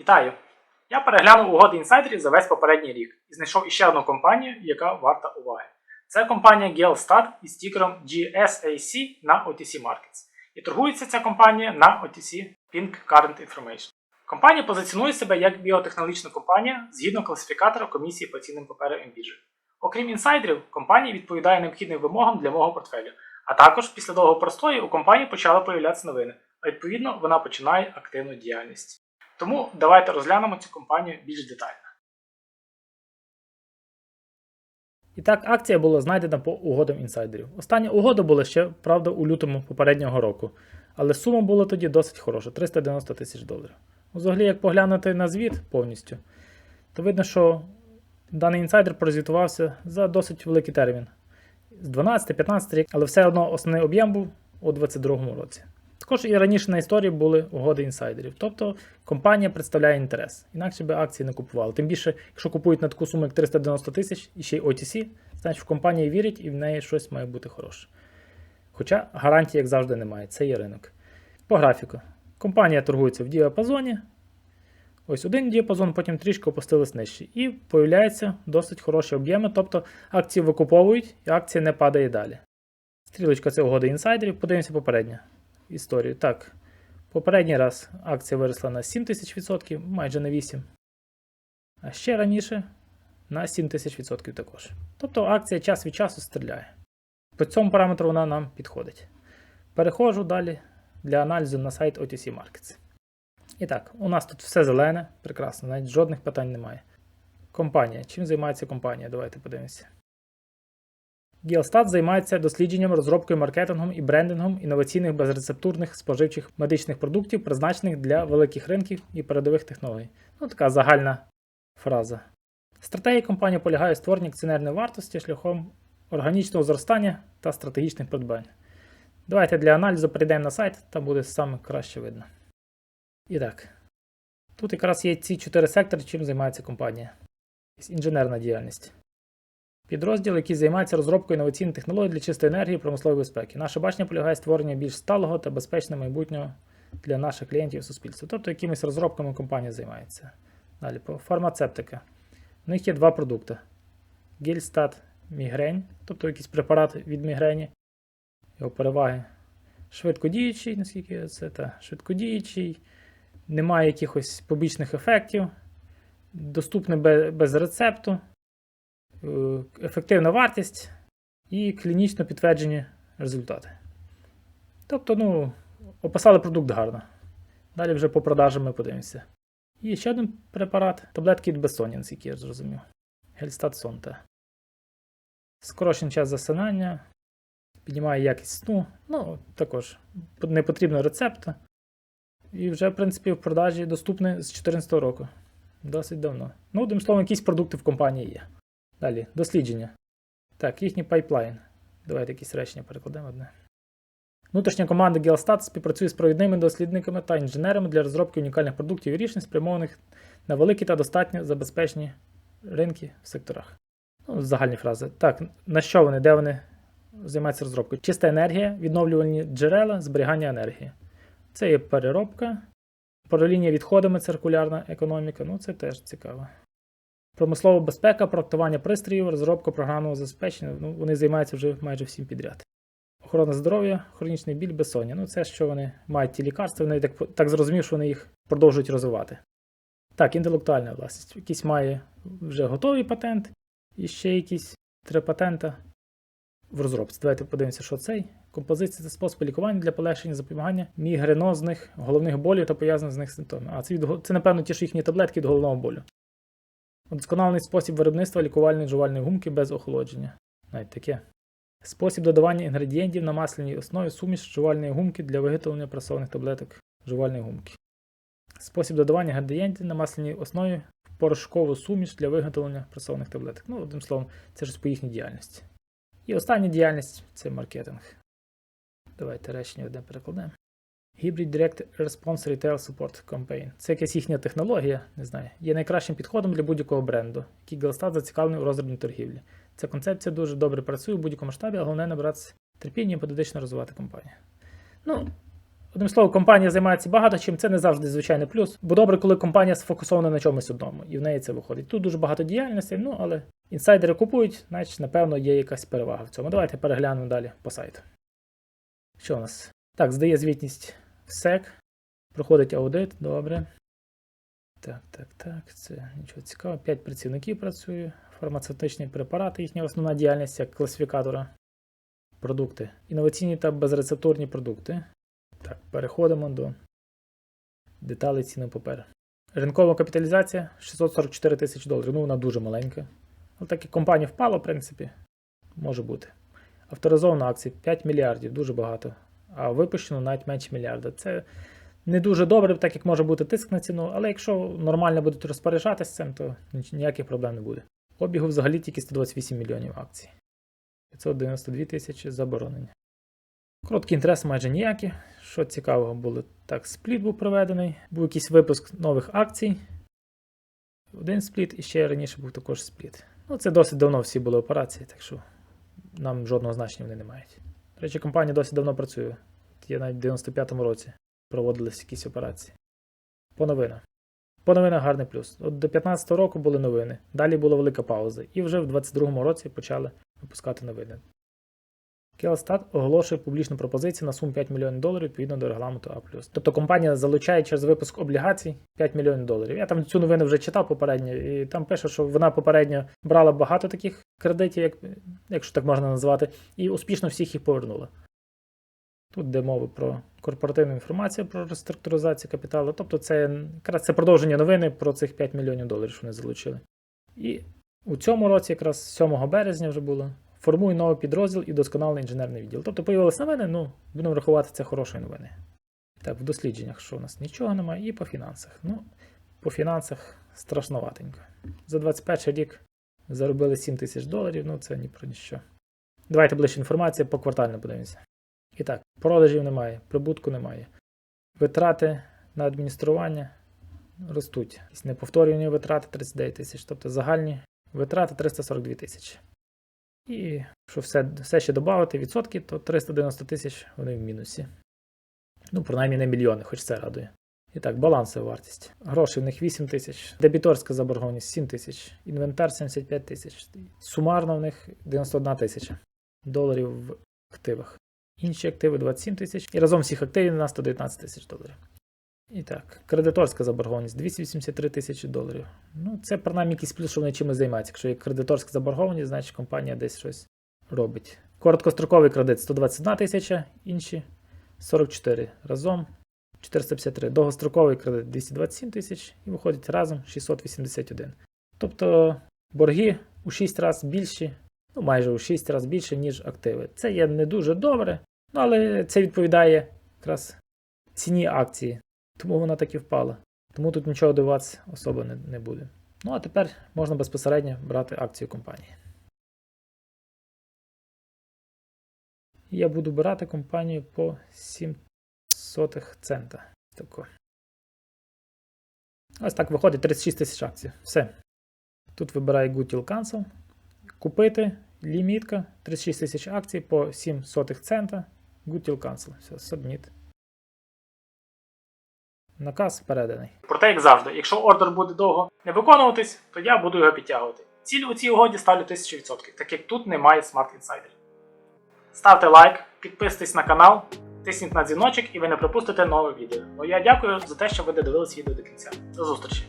Вітаю! Я переглянув угоди інсайдерів за весь попередній рік і знайшов іще одну компанію, яка варта уваги. Це компанія Gelstat із стікером GSAC на OTC Markets. І торгується ця компанія на OTC Pink Current Information. Компанія позиціонує себе як біотехнологічна компанія згідно класифікатора комісії по цінним паперам біржі. Окрім інсайдерів, компанія відповідає необхідним вимогам для мого портфелю. А також після довгого простою у компанії почали появлятися новини, а відповідно вона починає активну діяльність. Тому давайте розглянемо цю компанію більш детально. І так, акція була знайдена по угодам інсайдерів. Остання угода була ще, правда, у лютому попереднього року, але сума була тоді досить хороша 390 тисяч доларів. Взагалі, як поглянути на звіт повністю, то видно, що даний інсайдер прозвітувався за досить великий термін з 12-15 рік, але все одно основний об'єм був у 2022 році. Також і раніше на історії були угоди інсайдерів. Тобто компанія представляє інтерес. Інакше би акції не купували. Тим більше, якщо купують на таку суму, як 390 тисяч і ще й OTC, значить в компанії вірять і в неї щось має бути хороше. Хоча гарантії, як завжди, немає. Це є ринок. По графіку. Компанія торгується в діапазоні. Ось один діапазон, потім трішки опустились нижче. І появляються досить хороші об'єми, тобто акції викуповують і акція не падає далі. Стрілочка це угоди інсайдерів. Подивимося попереднє історію. Так, попередній раз акція виросла на 7 тисяч відсотків, майже на 8. А ще раніше на 7 тисяч відсотків також. Тобто акція час від часу стріляє. По цьому параметру вона нам підходить. Переходжу далі для аналізу на сайт OTC Markets. І так, у нас тут все зелене, прекрасно, навіть жодних питань немає. Компанія. Чим займається компанія? Давайте подивимося. Гіалстат займається дослідженням, розробкою, маркетингом і брендингом інноваційних безрецептурних споживчих медичних продуктів, призначених для великих ринків і передових технологій. Ну, така загальна фраза. Стратегія компанії полягає в створенні акціонерної вартості шляхом органічного зростання та стратегічних придбань. Давайте для аналізу перейдемо на сайт, там буде саме краще видно. І так. Тут якраз є ці чотири сектори, чим займається компанія. Інженерна діяльність. Підрозділ, який займається розробкою інноваційних технологій для чистої енергії і промислової безпеки. Наше бачення полягає в створенні більш сталого та безпечного майбутнього для наших клієнтів і суспільства. Тобто якимись розробками компанія займається. Далі фармацевтика. У них є два продукти: Гельстат мігрень, тобто якийсь препарат від мігрені, його переваги. Швидкодіючий, наскільки це та швидкодіючий, немає якихось побічних ефектів, доступний без рецепту. Е, ефективна вартість і клінічно підтверджені результати. Тобто, ну, описали продукт гарно. Далі вже по продажам ми подивимося. І ще один препарат таблетки від безсоння, наскільки я зрозумів. Гельстат Сонте. Скорочений час засинання, піднімає якість сну. Ну, також не потрібно рецепта. І вже, в принципі, в продажі доступний з 2014 року. Досить давно. Ну, одним словом, якісь продукти в компанії є. Далі, дослідження. Так, їхній пайплайн. Давайте якісь речення перекладемо одне. Внутрішня команда Гелстат співпрацює з провідними дослідниками та інженерами для розробки унікальних продуктів і рішень, спрямованих на великі та достатньо забезпечені ринки в секторах. Ну, загальні фрази. Так, на що вони, де вони займаються розробкою? Чиста енергія, відновлювальні джерела, зберігання енергії. Це є переробка, паралінія відходами, циркулярна економіка. Ну, це теж цікаво. Промислова безпека, проектування пристроїв, розробка програмного забезпечення. Ну, вони займаються вже майже всім підряд. Охорона здоров'я, хронічний біль, безсоння. Ну, це що вони мають ті лікарства, вони так, так зрозумів, що вони їх продовжують розвивати. Так, інтелектуальна власність. Якийсь має вже готовий патент, і ще якісь три патента в розробці. Давайте подивимося, що цей. Композиція це спосіб лікування для полегшення запобігання мігренозних головних болів та пов'язаних з них симптомів. А це, від, це, напевно, ті ж їхні таблетки від головного болю. Удосконалений спосіб виробництва лікувальної жувальної гумки без охолодження. Навіть таке. Спосіб додавання інгредієнтів на масляній основі суміш жувальної гумки для виготовлення пресованих таблеток жувальної гумки. Спосіб додавання інгредієнтів на масляній основі в порошкову суміш для виготовлення пресованих таблеток. Ну, одним словом, це ж по їхній діяльності. І остання діяльність це маркетинг. Давайте речення одне перекладемо. Hybrid Direct Response Retail Support Campaign. Це якась їхня технологія, не знаю, є найкращим підходом для будь-якого бренду, який Гелстат зацікавлений у розробній торгівлі. Ця концепція дуже добре працює у будь-якому масштабі, а головне набратися терпіння і методично розвивати компанію. Ну, Одним словом, компанія займається багато чим, це не завжди звичайний плюс. Бо добре, коли компанія сфокусована на чомусь одному, і в неї це виходить. Тут дуже багато діяльностей, ну але інсайдери купують, значить, напевно, є якась перевага в цьому. Давайте переглянемо далі по сайту. Що у нас? Так, здає звітність SEC, проходить аудит, добре. Так, так, так, це нічого цікавого. П'ять працівників працює, фармацевтичні препарати, їхня основна діяльність як класифікатора. Продукти. Інноваційні та безрецептурні продукти. Так, переходимо до деталей цінного паперу. Ринкова капіталізація 644 тисячі доларів. Ну, вона дуже маленька. Але так як компанія впала, в принципі, може бути. Авторизовано акції 5 мільярдів, дуже багато. А випущено навіть менше мільярда. Це не дуже добре, так як може бути тиск на ціну, але якщо нормально будуть розпоряджатися цим, то ніяких проблем не буде. Обігу взагалі тільки 128 мільйонів акцій. 592 тисячі заборонені. Короткий інтерес майже ніякий. Що цікавого було, так, спліт був проведений, був якийсь випуск нових акцій. Один спліт і ще раніше був також спліт. Ну, це досить давно всі були операції, так що нам жодного значення вони не мають. До речі, компанія досить давно працює. Я навіть в 95-му році проводились якісь операції. По новинах. По новинах гарний плюс. От до 15-го року були новини. Далі була велика пауза. І вже в 22-му році почали випускати новини. Келстат оголошує публічну пропозицію на суму 5 мільйонів доларів відповідно до регламенту А+. Тобто компанія залучає через випуск облігацій 5 мільйонів доларів. Я там цю новину вже читав попередньо, і там пише, що вона попередньо брала багато таких кредитів, як, якщо так можна назвати, і успішно всіх їх повернула. Тут де мова про корпоративну інформацію про реструктуризацію капіталу. Тобто це якраз це продовження новини про цих 5 мільйонів доларів, що вони залучили. І у цьому році, якраз 7 березня вже було, формує новий підрозділ і досконалий інженерний відділ. Тобто появилися новини, ну, будемо рахувати це хорошої новини. Так, в дослідженнях, що у нас нічого немає, і по фінансах. Ну, по фінансах страшноватенько. За 21 рік заробили 7 тисяч доларів, ну це ні про ніщо. Давайте ближче інформація по квартально подивимося. І так, продажів немає, прибутку немає. Витрати на адміністрування ростуть. Неповторювані витрати 39 тисяч, тобто загальні витрати 342 тисячі. І якщо все, все ще додати відсотки, то 390 тисяч вони в мінусі. Ну, принаймні не мільйони, хоч це радує. І так, балансова вартість. Грошей в них 8 тисяч, дебіторська заборгованість 7 тисяч, інвентар 75 тисяч. Сумарно в них 91 тисяча доларів в активах. Інші активи 27 тисяч. І разом всіх активів на 119 тисяч доларів. І так, кредиторська заборгованість 283 тисячі доларів. Ну, це принаймні якийсь плюс, що вони чимось займаються. Якщо є кредиторська заборгованість, значить компанія десь щось робить. Короткостроковий кредит 121 тисяча, інші 44 разом 453. Довгостроковий кредит 227 тисяч і виходить разом 681. Тобто борги у 6 разів більші, ну майже у 6 разів більше, ніж активи. Це є не дуже добре, ну, але це відповідає якраз ціні акції. Тому вона так і впала. Тому тут нічого диватися особо не, не буде. Ну а тепер можна безпосередньо брати акцію компанії. Я буду брати компанію по 7 сотих цента. Тако. Ось так виходить 36 тисяч акцій. Все. Тут вибираю Good Till Cancel. Купити. Лімітка 36 тисяч акцій по 7 сотих цента. Good Till Cancel. Все, Submit. Наказ переданий. Проте, як завжди, якщо ордер буде довго не виконуватись, то я буду його підтягувати. Ціль у цій угоді ставлю 1000%, так як тут немає смарт інсайдерів. Ставте лайк, підписуйтесь на канал, тисніть на дзвіночок і ви не пропустите нове відео. Ну я дякую за те, що ви додивились відео до кінця. До зустрічі!